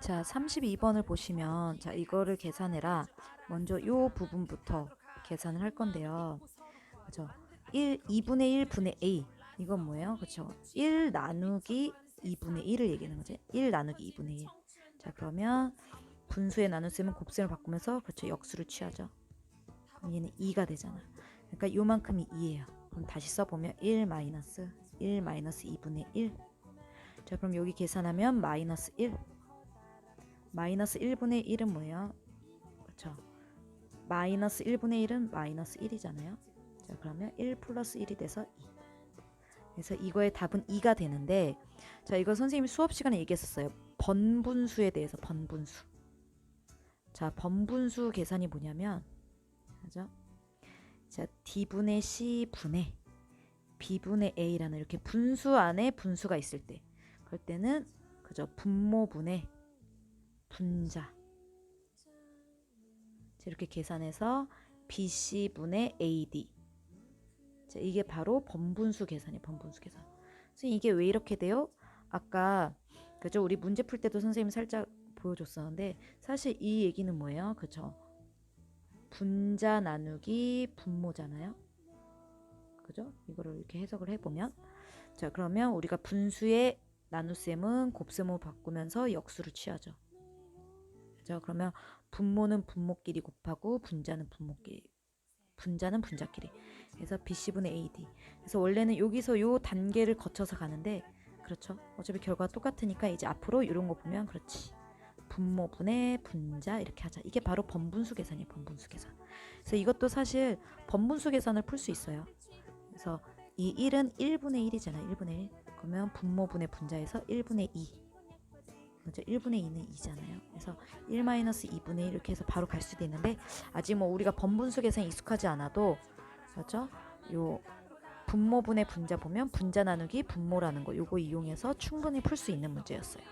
자, 32번을 보시면 자, 이거를 계산해라. 먼저 요 부분부터 계산을 할 건데요. 그죠? 1 2분의 1 분의 a. 이건 뭐예요? 그렇죠? 1 나누기 2분의 1을 얘기하는 거지. 1 나누기 2분의 1. 자, 그러면 분수의 나눗셈은 곱셈을 바꾸면서 그렇죠. 역수를 취하죠. 얘는 2가 되잖아. 그러니까 요만큼이 2예요. 그럼 다시 써보면 1 마이너스 1 마이너스 2분의 1. 자, 그럼 여기 계산하면 마이너스 1. 마이너스 1분의 1은 뭐예요? 그렇죠. 마이너스 1분의 1은 마이너스 1이잖아요. 자, 그러면 1 플러스 1이 돼서 2. 그래서 이거의 답은 2가 되는데 자, 이거 선생님이 수업 시간에 얘기했었어요. 번분수에 대해서 번분수. 자, 번분수 계산이 뭐냐면 그죠? 자, d분의 c분의 b분의 a라는 이렇게 분수 안에 분수가 있을 때 그럴 때는 그죠? 분모분의 분자 자, 이렇게 계산해서 bc분의 ad 자, 이게 바로 번분수 계산이에요. 번분수 계산. 선생님 이게 왜 이렇게 돼요? 아까 그죠? 우리 문제 풀 때도 선생님 살짝 보여줬었는데 사실 이 얘기는 뭐예요? 그죠? 분자 나누기 분모잖아요. 그죠? 이거를 이렇게 해석을 해보면 자 그러면 우리가 분수의 나눗셈은 곱셈으로 바꾸면서 역수를 취하죠. 그죠? 그러면 분모는 분모끼리 곱하고 분자는 분모끼리 분자는 분자끼리. 그래서 BC분의 AD 그래서 원래는 여기서 요 단계를 거쳐서 가는데 그렇죠? 어차피 결과가 똑같으니까 이제 앞으로 이런 거 보면 그렇지. 분모분의 분자 이렇게 하자. 이게 바로 번분수 계산이에요 번분수 계산. 그래서 이것도 사실 번분수 계산을 풀 수 있어요. 그래서 이 1은 1분의 1이잖아 1분의 1 그러면 분모분의 분자에서 1분의 2 그죠 1분의 2는 2잖아요. 그래서 1 마이너스 2분의 1 이렇게 해서 바로 갈 수도 있는데 아직 뭐 우리가 번분수 계산이 익숙하지 않아도 그렇죠? 요 분모분의 분자 보면 분자 나누기 분모라는 거 요거 이용해서 충분히 풀 수 있는 문제였어요